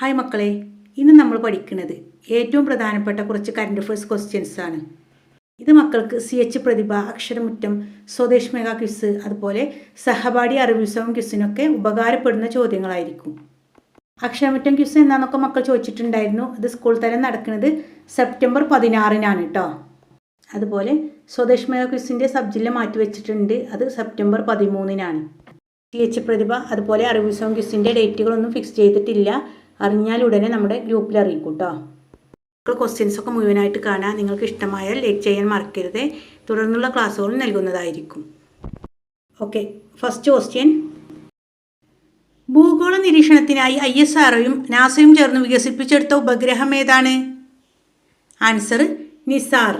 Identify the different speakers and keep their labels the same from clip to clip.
Speaker 1: Hi മക്കളെ ഇന്ന് നമ്മൾ പഠിക്കുന്നത് ഏറ്റവും പ്രധാനപ്പെട്ട കുറച്ച് കറണ്ട് അഫയേഴ്സ് ക്വസ്റ്റ്യൻസ് ആണ്. ഇത് മക്കൾക്ക് C H Prathibha Aksharamuttam Swadesh mega quiz അതുപോലെ സഹപാഠി അറിവുത്സവം ക്വിസിനൊക്കെ ഉപകാരപ്പെടുന്ന ചോദ്യങ്ങളായിരിക്കും. അക്ഷരമുറ്റം ക്വിസ് എന്നാന്നൊക്കെ മക്കൾ ചോദിച്ചിട്ടുണ്ടായിരുന്നു. അത് സ്കൂൾ തലം നടക്കുന്നത് സെപ്റ്റംബർ പതിനാറിനാണ് കേട്ടോ അതുപോലെ സ്വദേശ് മെഗാ ക്വിസിന്റെ സബ്ജില്ല മാറ്റിവെച്ചിട്ടുണ്ട് അത് സെപ്റ്റംബർ പതിമൂന്നിനാണ്. സി എച്ച് പ്രതിഭ അതുപോലെ അറിവുത്സവം ക്വിസിന്റെ ഡേറ്റുകളൊന്നും ഫിക്സ് ചെയ്തിട്ടില്ല. അറിഞ്ഞാൽ ഉടനെ നമ്മുടെ ഗ്രൂപ്പിൽ അറിയിക്കും കേട്ടോ മക്കൾ ക്വസ്റ്റ്യൻസൊക്കെ മുഴുവനായിട്ട് കാണാൻ നിങ്ങൾക്ക് ഇഷ്ടമായാൽ ലൈക്ക് ചെയ്യാൻ മറക്കരുത്. തുടർന്നുള്ള ക്ലാസ്സുകളും നൽകുന്നതായിരിക്കും. ഓക്കെ ഫസ്റ്റ് ക്വസ്റ്റ്യൻ ഭൂഗോള നിരീക്ഷണത്തിനായി ഐ എസ് ആർഒയും നാസയും ചേർന്ന് വികസിപ്പിച്ചെടുത്ത ഉപഗ്രഹം ഏതാണ്? ആൻസർ നിസാർ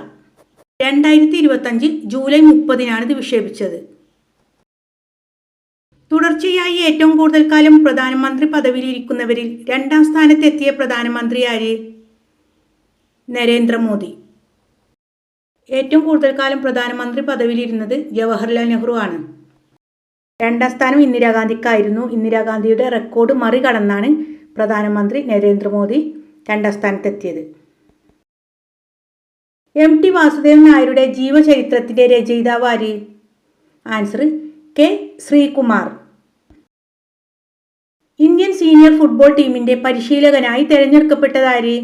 Speaker 1: രണ്ടായിരത്തി ഇരുപത്തഞ്ച് ജൂലൈ മുപ്പതിനാണ് ഇത് വിക്ഷേപിച്ചത്. തുടർച്ചയായി ഏറ്റവും കൂടുതൽ കാലം പ്രധാനമന്ത്രി പദവിയിലിരിക്കുന്നവരിൽ രണ്ടാം സ്ഥാനത്തെത്തിയ പ്രധാനമന്ത്രി ആര്? നരേന്ദ്രമോദി. ഏറ്റവും കൂടുതൽ കാലം പ്രധാനമന്ത്രി പദവിയിലിരുന്നത് ജവഹർലാൽ നെഹ്റു ആണ്. രണ്ടാം സ്ഥാനം ഇന്ദിരാഗാന്ധിക്കായിരുന്നു. ഇന്ദിരാഗാന്ധിയുടെ റെക്കോർഡ് മറികടന്നാണ് പ്രധാനമന്ത്രി നരേന്ദ്രമോദി രണ്ടാം സ്ഥാനത്തെത്തിയത്. എം. ടി. വാസുദേവൻ നായരുടെ ജീവചരിത്രത്തിന്റെ രചയിതാവ് ആര്? Answer K. Sreekumar. Indian senior football ടീമിന്റെ പരിശീലകനായി തിരഞ്ഞെടുക്കപ്പെട്ടതാര്?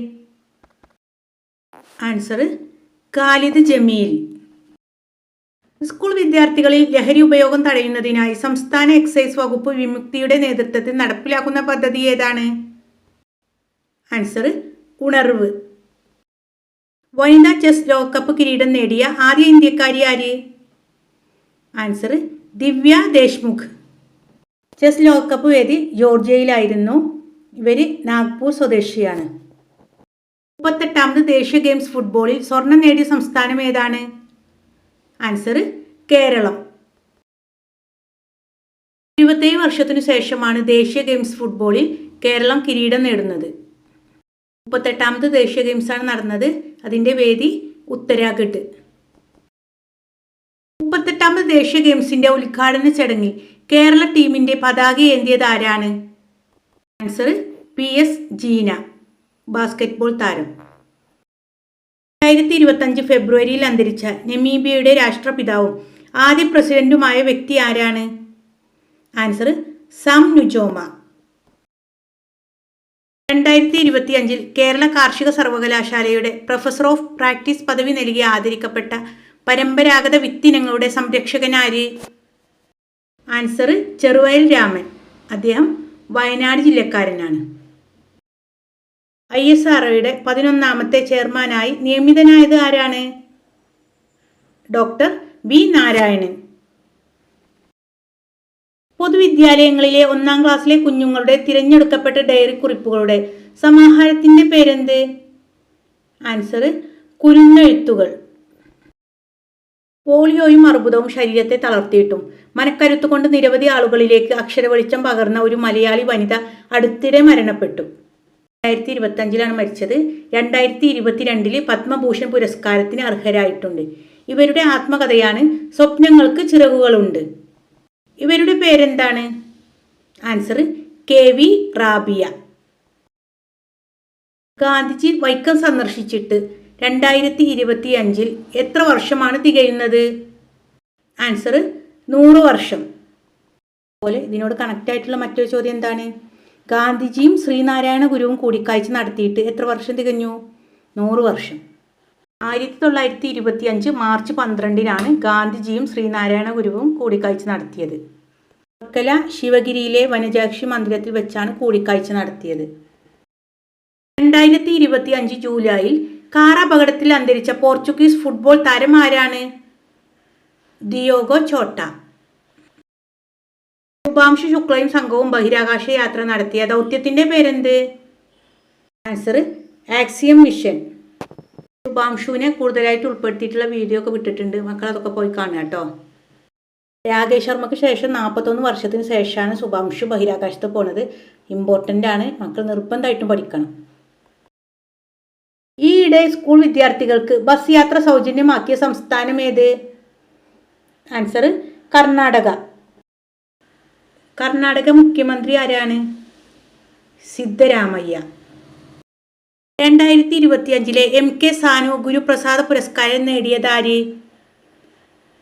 Speaker 1: ആൻസർ ഖാലിദ് ജമീൽ. സ്കൂൾ വിദ്യാർത്ഥികളിൽ ലഹരി ഉപയോഗം തടയുന്നതിനായി സംസ്ഥാന എക്സൈസ് വകുപ്പ് വിമുക്തിയുടെ നേതൃത്വത്തിൽ നടപ്പിലാക്കുന്ന പദ്ധതി ഏതാണ്? ആൻസർ ഉണർവ്. വനിതാ ചെസ് ലോകകപ്പ് കിരീടം നേടിയ ആദ്യ ഇന്ത്യക്കാരി ആര്? ആൻസർ ദിവ്യ ദേശ്മുഖ്. ചെസ് ലോകകപ്പ് വേദി ജോർജിയയിലായിരുന്നു. ഇവർ നാഗ്പൂർ സ്വദേശിയാണ്. മുപ്പത്തെട്ടാമത് ദേശീയ ഗെയിംസ് ഫുട്ബോളിൽ സ്വർണം നേടിയ സംസ്ഥാനം ഏതാണ്? ആൻസർ കേരളം. ഇരുപത്തേഴ് വർഷത്തിനു ശേഷമാണ് ദേശീയ ഗെയിംസ് ഫുട്ബോളിൽ കേരളം കിരീടം നേടുന്നത്. മുപ്പത്തെട്ടാമത് ദേശീയ ഗെയിംസാണ് നടന്നത്. അതിന്റെ വേദി ഉത്തരാഖണ്ഡ്. മുപ്പത്തെട്ടാമത് ദേശീയ ഗെയിംസിന്റെ ഉദ്ഘാടന ചടങ്ങിൽ കേരള ടീമിന്റെ പതാക ഏന്തിയത് ആരാണ്? Answer P S Jeena basketball താരം. രണ്ടായിരത്തി ഇരുപത്തഞ്ച് ഫെബ്രുവരിയിൽ അന്തരിച്ച നെമീബിയയുടെ രാഷ്ട്രപിതാവും ആദ്യ പ്രസിഡന്റുമായ വ്യക്തി ആരാണ്? Answer Sam Nujoma. രണ്ടായിരത്തി ഇരുപത്തി അഞ്ചിൽ കേരള കാർഷിക സർവകലാശാലയുടെ പ്രൊഫസർ ഓഫ് പ്രാക്ടീസ് പദവി നൽകി ആദരിക്കപ്പെട്ട പരമ്പരാഗത വിത്തിനങ്ങളുടെ സംരക്ഷകനാര്? ആൻസർ ചെറുവയൽ രാമൻ. അദ്ദേഹം വയനാട് ജില്ലക്കാരനാണ്. ഐ എസ് ആർഒയുടെ പതിനൊന്നാമത്തെ ചെയർമാനായി നിയമിതനായത് ആരാണ്? Doctor B Narayanan. പൊതുവിദ്യാലയങ്ങളിലെ ഒന്നാം ക്ലാസ്സിലെ കുഞ്ഞുങ്ങളുടെ തിരഞ്ഞെടുക്കപ്പെട്ട ഡയറി കുറിപ്പുകളുടെ സമാഹാരത്തിന്റെ പേരെന്ത്? ആൻസർ കുരുന്നെഴുത്തുകൾ. പോളിയോയും അർബുദവും ശരീരത്തെ തളർത്തിയിട്ടും. മനക്കരുത്ത് കൊണ്ട് നിരവധി ആളുകളിലേക്ക് അക്ഷരവെളിച്ചം പകർന്ന ഒരു മലയാളി വനിത അടുത്തിടെ മരണപ്പെട്ടു. രണ്ടായിരത്തി ഇരുപത്തഞ്ചിലാണ് മരിച്ചത്. രണ്ടായിരത്തി ഇരുപത്തിരണ്ടിൽ പത്മഭൂഷൺ പുരസ്കാരത്തിന് അർഹരായിട്ടുണ്ട്. ഇവരുടെ ആത്മകഥയാണ് സ്വപ്നങ്ങൾക്ക് ചിറകുകളുണ്ട്. ഇവരുടെ പേരെന്താണ്? Answer K V Rabia. Gandhiji Vaikom സന്ദർശിച്ചിട്ട് രണ്ടായിരത്തി ഇരുപത്തി അഞ്ചിൽ എത്ര വർഷമാണ് തികയുന്നത്? ആൻസർ നൂറ് വർഷം. അതുപോലെ ഇതിനോട് കണക്റ്റ് ആയിട്ടുള്ള മറ്റൊരു ചോദ്യം എന്താണ്? ഗാന്ധിജിയും ശ്രീനാരായണ ഗുരുവും കൂടിക്കാഴ്ച നടത്തിയിട്ട് എത്ര വർഷം തികഞ്ഞു? നൂറ് വർഷം. ആയിരത്തി തൊള്ളായിരത്തി ഇരുപത്തി അഞ്ച് മാർച്ച് പന്ത്രണ്ടിനാണ് ഗാന്ധിജിയും ശ്രീനാരായണ ഗുരുവും കൂടിക്കാഴ്ച നടത്തിയത്. വർക്കല ശിവഗിരിയിലെ വനജാക്ഷി മന്ദിരത്തിൽ വെച്ചാണ് കൂടിക്കാഴ്ച നടത്തിയത്. രണ്ടായിരത്തി ഇരുപത്തി അഞ്ച് ജൂലൈയിൽ കാർ അപകടത്തിൽ അന്തരിച്ച പോർച്ചുഗീസ് ഫുട്ബോൾ താരം ആരാണ്? ദിയോഗോ ചോട്ട. ശുഭാംശു ശുക്ലയും സംഘവും ബഹിരാകാശ യാത്ര നടത്തിയ ദൗത്യത്തിന്റെ പേരെന്ത്? Answer axiom mission. ശുഭാംശുവിനെ കൂടുതലായിട്ട് ഉൾപ്പെടുത്തിയിട്ടുള്ള വീഡിയോ ഒക്കെ വിട്ടിട്ടുണ്ട്. മക്കൾ അതൊക്കെ പോയി കാണുക കേട്ടോ. രാകേഷ് ശർമ്മക്ക് ശേഷം നാൽപ്പത്തൊന്ന് വർഷത്തിന് ശേഷമാണ് ശുഭാംശു ബഹിരാകാശത്ത് പോണത്. ഇമ്പോർട്ടന്റ് ആണ്. മക്കൾ നിർബന്ധമായിട്ടും പഠിക്കണം. ഈയിടെ സ്കൂൾ വിദ്യാർത്ഥികൾക്ക് ബസ് യാത്ര സൗജന്യമാക്കിയ സംസ്ഥാനം ഏത്? ആൻസർ കർണാടക. കർണാടക മുഖ്യമന്ത്രി ആരാണ്? സിദ്ധരാമയ്യ. രണ്ടായിരത്തി ഇരുപത്തിയഞ്ചിലെ എം കെ സാനു ഗുരുപ്രസാദ പുരസ്കാരം നേടിയതാര്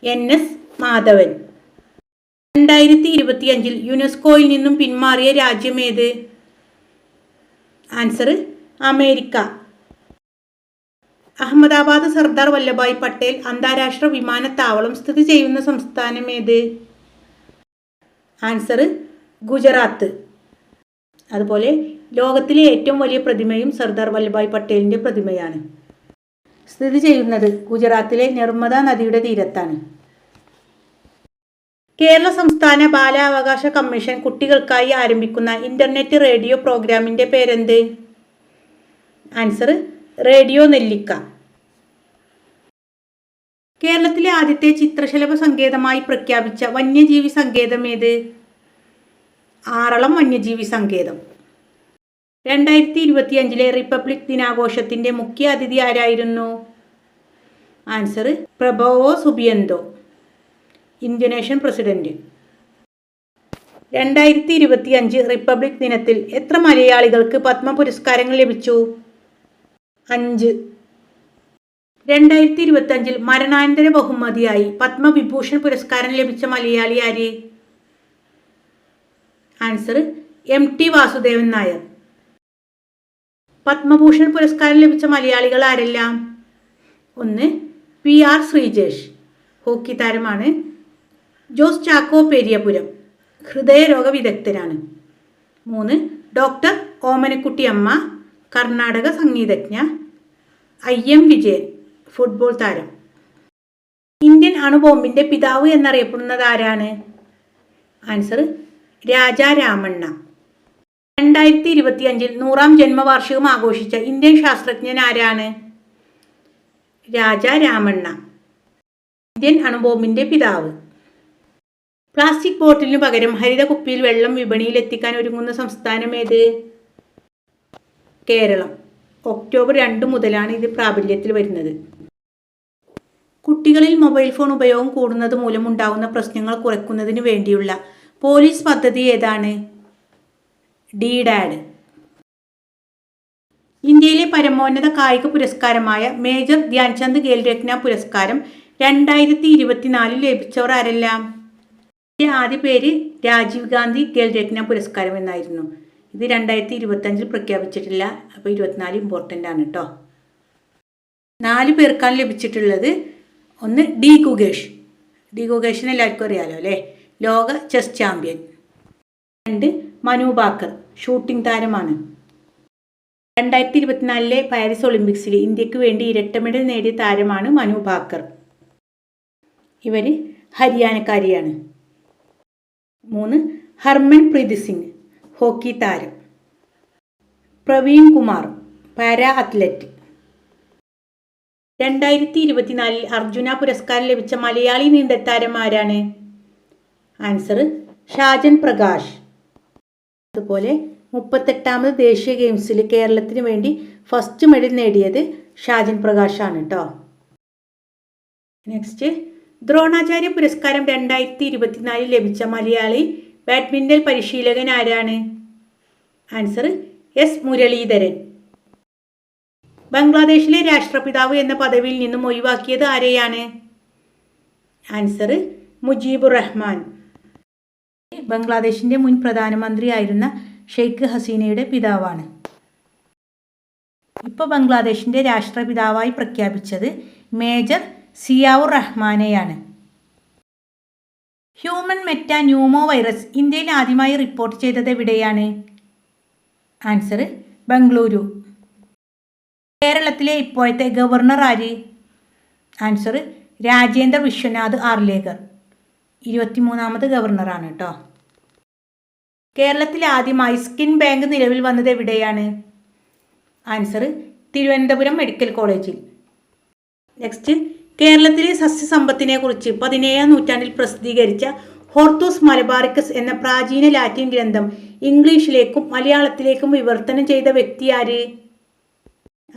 Speaker 1: എൻ എസ് മാധവൻ. രണ്ടായിരത്തി ഇരുപത്തിയഞ്ചിൽ യുനെസ്കോയിൽ നിന്നും പിന്മാറിയ രാജ്യമേത് ആൻസർ അമേരിക്ക. അഹമ്മദാബാദ് സർദാർ വല്ലഭായ് പട്ടേൽ അന്താരാഷ്ട്ര വിമാനത്താവളം സ്ഥിതി ചെയ്യുന്ന സംസ്ഥാനം ഏത്? ആൻസർ ഗുജറാത്ത്. അതുപോലെ ലോകത്തിലെ ഏറ്റവും വലിയ പ്രതിമയും സർദാർ വല്ലഭായ് പട്ടേലിന്റെ പ്രതിമയാണ്. സ്ഥിതി ചെയ്യുന്നത് ഗുജറാത്തിലെ നർമ്മദ നദിയുടെ തീരത്താണ്. കേരള സംസ്ഥാന ബാലാവകാശ കമ്മീഷൻ കുട്ടികൾക്കായി ആരംഭിക്കുന്ന ഇന്റർനെറ്റ് റേഡിയോ പ്രോഗ്രാമിന്റെ പേരെന്ത്? ആൻസർ റേഡിയോ നെല്ലിക്ക. കേരളത്തിലെ ആദ്യത്തെ ചിത്രശലഭ സങ്കേതമായി പ്രഖ്യാപിച്ച വന്യജീവി സങ്കേതം ഏത്? ആറളം വന്യജീവി സങ്കേതം. രണ്ടായിരത്തി ഇരുപത്തിയഞ്ചിലെ റിപ്പബ്ലിക് ദിനാഘോഷത്തിന്റെ മുഖ്യ അതിഥി ആരായിരുന്നു? Answer Prabowo Subianto Indonesian president. രണ്ടായിരത്തി ഇരുപത്തി അഞ്ച് റിപ്പബ്ലിക് ദിനത്തിൽ എത്ര മലയാളികൾക്ക് പത്മ പുരസ്കാരങ്ങൾ ലഭിച്ചു? അഞ്ച് രണ്ടായിരത്തി ഇരുപത്തി അഞ്ചിൽ മരണാനന്തര ബഹുമതിയായി പത്മവിഭൂഷൺ പുരസ്കാരം ലഭിച്ച മലയാളി ആര്? Answer M T Vasudevan Nair. Padma Bhushan പുരസ്കാരം ലഭിച്ച മലയാളികൾ ആരെല്ലാം? ഒന്ന് പി ആർ ശ്രീജേഷ്. ഹോക്കി താരമാണ് ജോസ് ചാക്കോ പെരിയപുരം. ഹൃദയരോഗ വിദഗ്ധനാണ്. മൂന്ന് ഡോക്ടർ ഓമനക്കുട്ടി അമ്മ കർണാടക സംഗീതജ്ഞ ഐ എം വിജയൻ ഫുട്ബോൾ താരം. ഇന്ത്യൻ അണുബോംബിന്റെ പിതാവ് എന്നറിയപ്പെടുന്നത് ആരാണ്? ആൻസർ രാജാ രാമണ്ണ. രണ്ടായിരത്തി ഇരുപത്തി അഞ്ചിൽ നൂറാം ജന്മവാർഷികം ആഘോഷിച്ച ഇന്ത്യൻ ശാസ്ത്രജ്ഞൻ ആരാണ്? രാജാ രാമണ്ണ. ഇന്ത്യൻ അണുബോംബിന്റെ പിതാവ്. പ്ലാസ്റ്റിക് ബോട്ടിലിനു പകരം ഹരിത കുപ്പിയിൽ വെള്ളം വിപണിയിൽ എത്തിക്കാൻ ഒരുങ്ങുന്ന സംസ്ഥാനം ഏത്? കേരളം. ഒക്ടോബർ രണ്ട് മുതലാണ് ഇത് പ്രാബല്യത്തിൽ വരുന്നത്. കുട്ടികളിൽ മൊബൈൽ ഫോൺ ഉപയോഗം കൂടുന്നത് മൂലമുണ്ടാകുന്ന പ്രശ്നങ്ങൾ കുറയ്ക്കുന്നതിന് വേണ്ടിയുള്ള പോലീസ് പദ്ധതി ഏതാണ്? D dad. ഇന്ത്യയിലെ പരമോന്നത കായിക പുരസ്കാരമായ മേജർ ധ്യാൻചന്ദ് ഖേൽരത്ന പുരസ്കാരം രണ്ടായിരത്തി ഇരുപത്തിനാലിൽ ലഭിച്ചവർ ആരെല്ലാം? ആദ്യ പേര് രാജീവ് ഗാന്ധി ഖേൽരത്ന പുരസ്കാരം എന്നായിരുന്നു. ഇത് രണ്ടായിരത്തി ഇരുപത്തഞ്ചിൽ പ്രഖ്യാപിച്ചിട്ടില്ല. അപ്പോൾ ഇരുപത്തിനാല് ഇമ്പോർട്ടന്റ് ആണ് കേട്ടോ നാല് പേർക്കാണ് ലഭിച്ചിട്ടുള്ളത്. ഒന്ന് ഡി ഗുഗേഷ് ഡി ഗുഗേഷിന് എല്ലാവർക്കും അറിയാലോ അല്ലേ? ലോക ചെസ് ചാമ്പ്യൻ. രണ്ട് മനു ബാക്കർ. ഷൂട്ടിംഗ് താരമാണ്. രണ്ടായിരത്തി ഇരുപത്തിനാലിലെ പാരീസ് ഒളിമ്പിക്സിൽ ഇന്ത്യയ്ക്ക് വേണ്ടി ഇരട്ട മെഡൽ നേടിയ താരമാണ് മനു ബാക്കർ. ഇവർ ഹരിയാനക്കാരിയാണ്. മൂന്ന് ഹർമൻ പ്രീതി സിംഗ്. ഹോക്കി താരം. Praveen Kumar para athlete. രണ്ടായിരത്തി ഇരുപത്തിനാലിൽ അർജുന പുരസ്കാരം ലഭിച്ച മലയാളി നീന്തൽത്താരം ആരാണ്? ആൻസർ ഷാജൻ പ്രകാശ്. അതുപോലെ മുപ്പത്തെട്ടാമത് ദേശീയ ഗെയിംസിൽ കേരളത്തിന് വേണ്ടി ഫസ്റ്റ് മെഡൽ നേടിയത് ഷാജൻ പ്രകാശാണ് കേട്ടോ നെക്സ്റ്റ് ദ്രോണാചാര്യ പുരസ്കാരം രണ്ടായിരത്തി ഇരുപത്തിനാലിൽ ലഭിച്ച മലയാളി ബാഡ്മിന്റൺ പരിശീലകൻ ആരാണ്? Answer S Muraleedharan. ബംഗ്ലാദേശിലെ രാഷ്ട്രപിതാവ് എന്ന പദവിയിൽ നിന്നും ഒഴിവാക്കിയത് ആരെയാണ്? ആൻസർ മുജീബുർ റഹ്മാൻ. ബംഗ്ലാദേശിന്റെ മുൻ പ്രധാനമന്ത്രിയായിരുന്ന ഷെയ്ഖ് ഹസീനയുടെ പിതാവാണ്. ഇപ്പോൾ ബംഗ്ലാദേശിന്റെ രാഷ്ട്രപിതാവായി പ്രഖ്യാപിച്ചത് മേജർ സിയാവുർ റഹ്മാനെയാണ്. ഹ്യൂമൻ മെറ്റ ന്യൂമോ വൈറസ് ഇന്ത്യയിൽ ആദ്യമായി റിപ്പോർട്ട് ചെയ്തത് എവിടെയാണ്? ആൻസർ ബംഗളൂരു കേരളത്തിലെ ഇപ്പോഴത്തെ ഗവർണർ ആര്? ആൻസർ രാജേന്ദ്ര വിശ്വനാഥ് ആർലേക്കർ ഇരുപത്തിമൂന്നാമത് ഗവർണറാണ് കേട്ടോ കേരളത്തിൽ ആദ്യമായി സ്കിൻ ബാങ്ക് നിലവിൽ വന്നത് എവിടെയാണ്? ആൻസർ തിരുവനന്തപുരം മെഡിക്കൽ കോളേജിൽ നെക്സ്റ്റ് കേരളത്തിലെ സസ്യസമ്പത്തിനെ കുറിച്ച് പതിനേഴാം നൂറ്റാണ്ടിൽ പ്രസിദ്ധീകരിച്ച ഹോർത്തോസ് മലബാറിക്കസ് എന്ന പ്രാചീന ലാറ്റിൻ ഗ്രന്ഥം ഇംഗ്ലീഷിലേക്കും മലയാളത്തിലേക്കും വിവർത്തനം ചെയ്ത വ്യക്തി ആര്?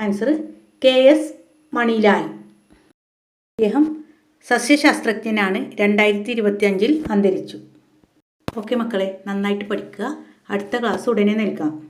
Speaker 1: Answer K S Manilal. അദ്ദേഹം സസ്യശാസ്ത്രജ്ഞനാണ് രണ്ടായിരത്തി ഇരുപത്തി അഞ്ചിൽ അന്തരിച്ചു. ഓക്കെ മക്കളെ നന്നായിട്ട് പഠിക്കുക. അടുത്ത ക്ലാസ് ഉടനെ നൽകാം